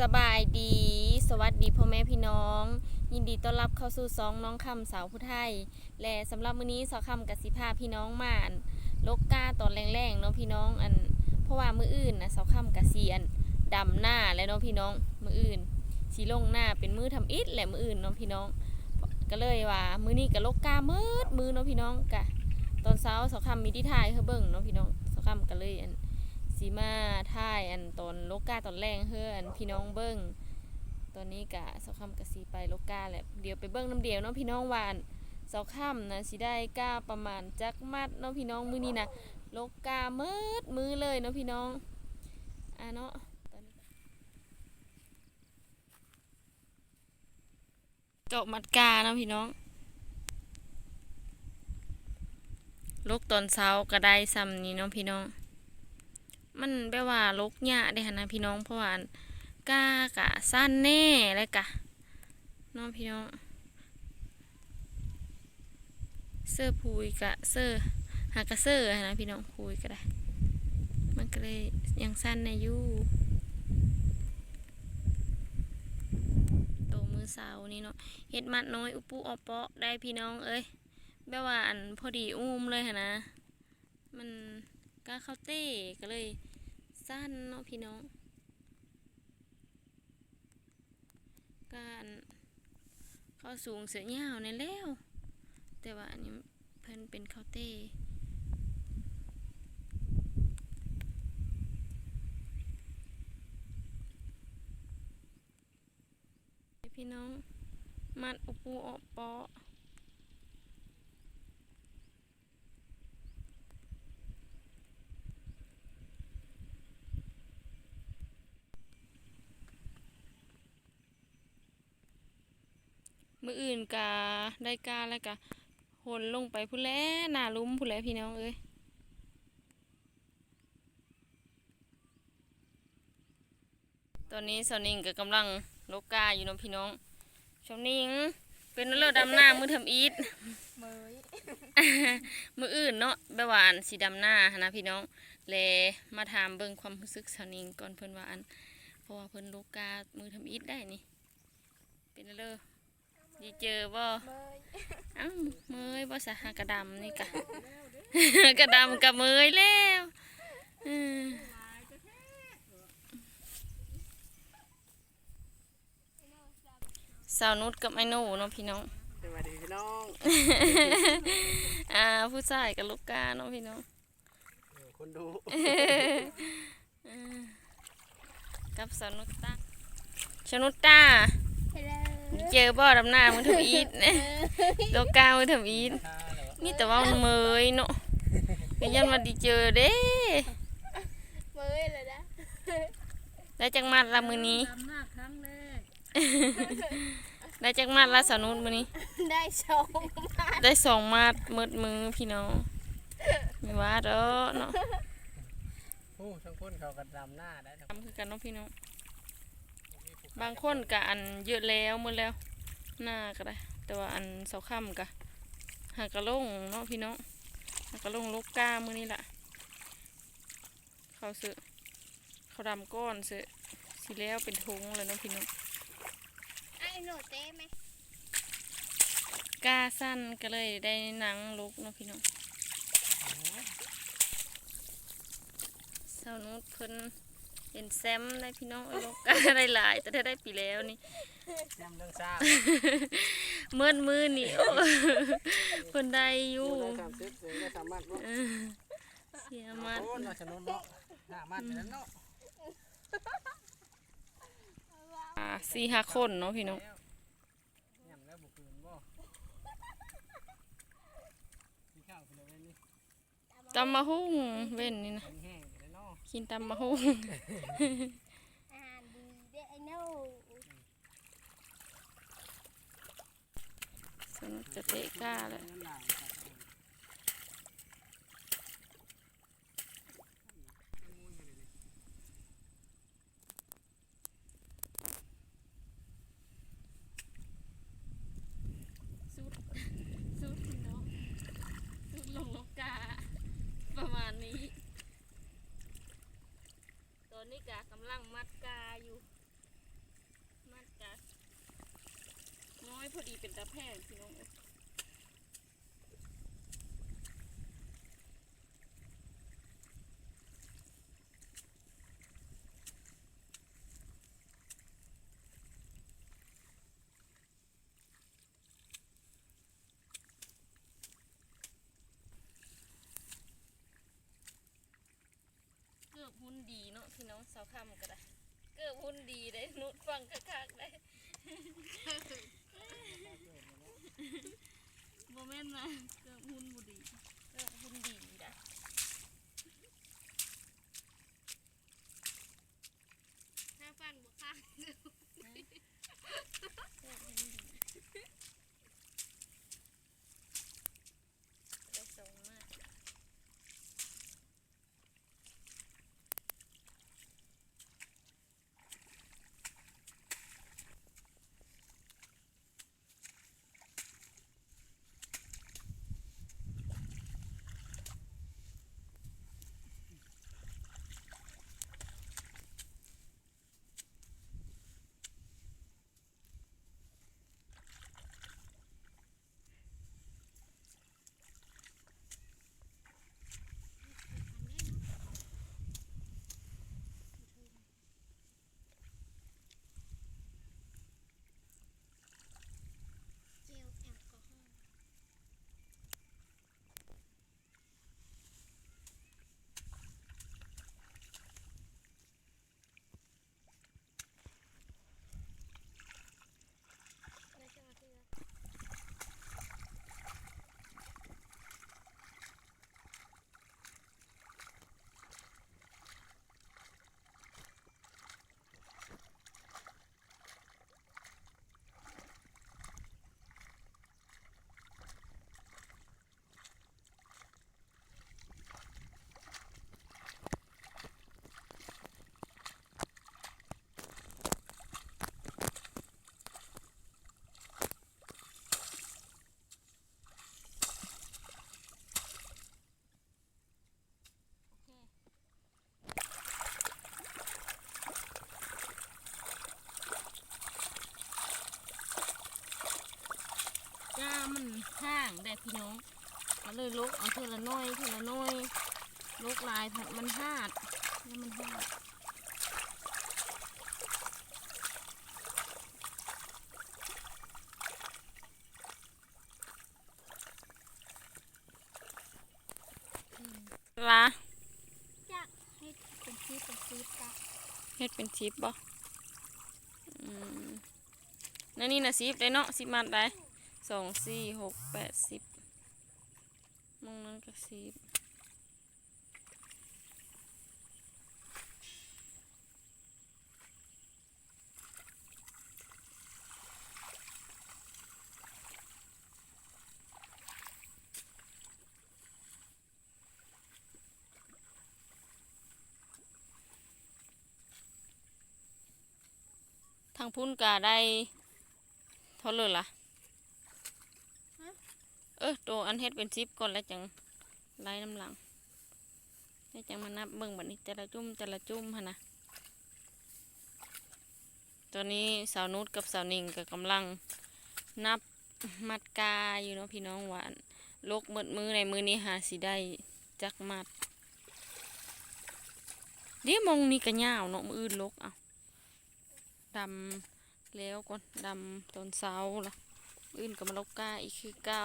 สบายดี สวัสดีพ่อแม่พี่น้อง ยินดีต้อนรับเข้าสู่ซองน้องคำสาวผู้ไทย และสำหรับมื้อนี้สาวคำกับสิพาพี่น้องมาอันลกกาตอนแรงๆเนาะพี่น้องอัน เพราะว่ามื้ออื่นนะสาวคำกับสีอันดำหน้าและเนาะพี่น้องมื้ออื่นสีลงหน้าเป็นมือทำอิฐและมื้ออื่นเนาะพี่น้อง ก็เลยว่ามื้อนี้ก็ลกกามืดมือเนาะพี่น้องกะตอนเช้าสาวคำมีที่ถ่ายให้เบิ่งเนาะพี่น้องสาวคำก็เลยอัน สีมาถ่ายอันตอนโลกาตอนแรกเฮืออันพี่น้องเบิ้งตอนนี้กะเสาค่ำกะสีไปโลกาแหละเดี๋ยวไปเบิ้งน้ำเดียวเนาะพี่น้องวานเสาค่ำนะสิได้ก้าประมาณจักมัดเนาะพี่น้องมือนี้นะโลกามืดมือเลยเนาะพี่น้องอะเนาะจาะมัดกาเนาะพี่น้องลูกตอนเช้าก็ได้ซ้ำนี้เนาะพี่น้อง มันแปลว่าลกหญ้าได้หนะพี่น้องเพราะว่ากากะสั้นแน่เลยกะน้องพี่น้องเสื้อพูยกะเสื้อหากะเสื้อหนะพี่น้องพูยก็ได้ มันก็เลยยังสั้นในยู่โตมือเสานี่เนาะเฮ็ดมัดน้อยอุปุออเปาะได้พี่น้องเอ้ยแบบว่าอันพอดีอุ้มเลยหนะมัน ก็เข้าเต้ก็เลยสั้นเนาะพี่น้อง การเข้าสูงเสือยาวในแล้ว แต่ว่าอันนี้เพิ่นเป็นเข้าเต้พี่น้อง มัดอุปูออกเปาะ มืออื่นกาได้กาแล้วกะหนลงไปผู้นแลหนาลุ้มผู้นแลพี่น้องเอ้ยตอนนี้สาวนิงก็กำลังโลกาอยู่เน้องพี่น้องสาวนิงเป็นเลือดดำหน้ามือทำอีทเมยมืออื่นเนาะแบบว่าอันสีดำหน้าหั้นนะพี่น้องเลมาถามเบิ่งความรู้สึกสาวนิงก่อนเพิ่นว่าอันเพราะว่าเพิ่นโลกามือทำอีทได้นี่เป็นเลือดี เจอบ่เมยเอ้าเมยบ่สะหากระดำนี่กะกระดำกับเมยแล้วเออสาวนุชกับไอ้หนูเนาะพี่น้องสวัสดีพี่น้องอ่าผู้ชายกับลูกกาเนาะพี่น้องเออคนดูเออกับสาวนุชตาสาวนุชตาฮัลโหล เจอบ่ดำหน้ามือถืออีทลูกกามือถืออีทท่าเลยวะมีแต่ว่ามันเมยเนาะก็ยันมาดีเจอเด้เมยเลยนะได้จังมัดละมือนี้ทำหน้าครั้งแรกได้จังมัดละสาวนุชมือนี้ ได้ชมมาได้สองมัดมืดมือพี่น้องไม่ว่าเด้อเนาะโอ้ทั้งคนเขากระดำหน้าได้ทั้งทำคือกันเนาะพี่น้อง บางคนกะอันเยอะแล้วมืดแล้ว หน้าก็ได้ แต่ว่าอันเสาค่ำกะหากระลงเนาะพี่น้องหากระลงลูกกามือนี้ล่ะเขาซื้อเขาดำก้อนซื้อสีแล้วเป็นทุงเลยเนาะพี่น้องไอ้หนูเต้ไหมกาสั้นก็เลยได้หนังลุกเนาะพี่น้องสาวนุชเพิ่น เห็นแซมได้พี่น้องเอาลูกกาได้หลายแต่ถ้าได้ปีแล้วนี่แซมเรื่องซ่าเมื่อมือนี่โอ้เพิ่นได้อยู่ดูได้สามสิบถึงได้สามมัดเนาะเออเสียมัดโอ้เราชนุนเนาะหน้ามัดอยู่แล้วเนาะอ่าสี่ห้าคนเนาะพี่น้องยำแล้วบุกคืนบ่กินข้าวไปเลยเว้ยนี่ตำมะฮุ่งเว้นนี่นะ กินตำมะฮุ่งอ่านดีเด้ไอ้หนูสนุกจะเตะกล้าเลย น้ำลาย กะกำลังมัดกาอยู่ มัดกาน้อยพอดีเป็นตะแพงพี่น้อง อ้ยเกือบหุ่นดีเนาะพี่น้องสาวคำก็ได้ เกือบหุ่นดีได้นุดฟังคักๆได้โมเมนต์นะเกือบหุ่นบุดีเกือบหุ่นดีได้ พี่น้องก็เลยลกเอาเทอละน้อยเทอละน้อยลกลายผัดมันหาดแล้วมันหาดลาจักให้เป็นซีเป็นซีจ้ะเฮ็ดเป็นชิปบ่อืมนั่นนี่นะสิบได้เนาะสิบมัดได้ สองสี่หกแปดสิบมองนั้นก็สิบทางพุ่นกาได้เท่าเลยล่ะ เออตัวอันเฮ็ดเป็นชิปก่อนแล้วจังไล่น้ำหลังแล้วจังมานับเบิ่งแบัดนี้แต่ละจุ่มแต่ละจุ่มหั่นะตอนนี้สาวนุชกับสาวนิ่งก็กำลังนับมัดกาอยู่เนาะพี่น้องหวานลกหมดมือในมือนี้หาสิได้จักมัดเดี๋ยวมองนี่ก็ยาวเนาะมืออื่นลกเอาดำแล้วก่อนดำตอนเช้าละอื่นกับมาลกกาอีกคือเก้า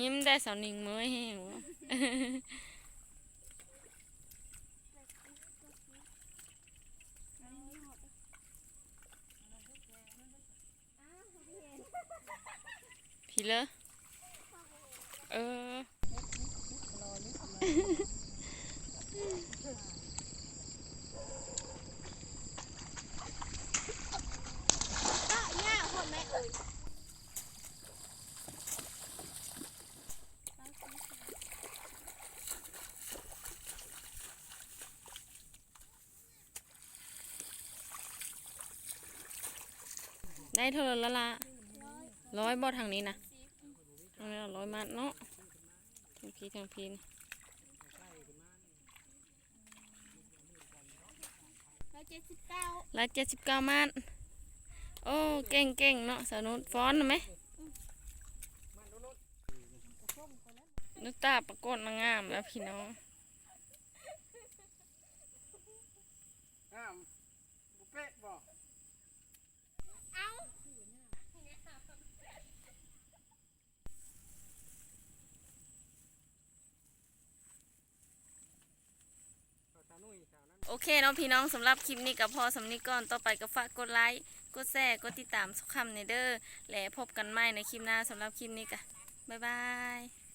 ยิ้มได้สาวหนิงเมื่อยแห้งวะพี่เลอเออ ก็ย่าคนแม่เอ่ย ได้เธอแล้วล่ะร้อยร้อยบอทางนี้นะตรงนี้ร้อยมัดเนาะโอเคทั้งพีทั้งพีนใช่ขึ้นมาร้อยเจ็ดสิบเก้าร้อยเจ็ดสิบเก้ามาดโอ้เก่งเก่งเนาะสาวนุชฟ้อนหน่อยไหมมาโน่นนุชตาประกวดนางงามแล้วพี่น้อง อ้ามบุเป๊ะบ่ เอา เอาตานุ่ยสาวนั้น โอ เคเนาะพี่น้องสำหรับคลิปนี้กับพอสำนี้ก่อนต่อไปก็ฝากกดไลค์กดแชร์กดติดตามสุขคำในเด้อและพบกันใหม่ในคลิปหน้าสำหรับคลิปนี้กะบ๊ายบาย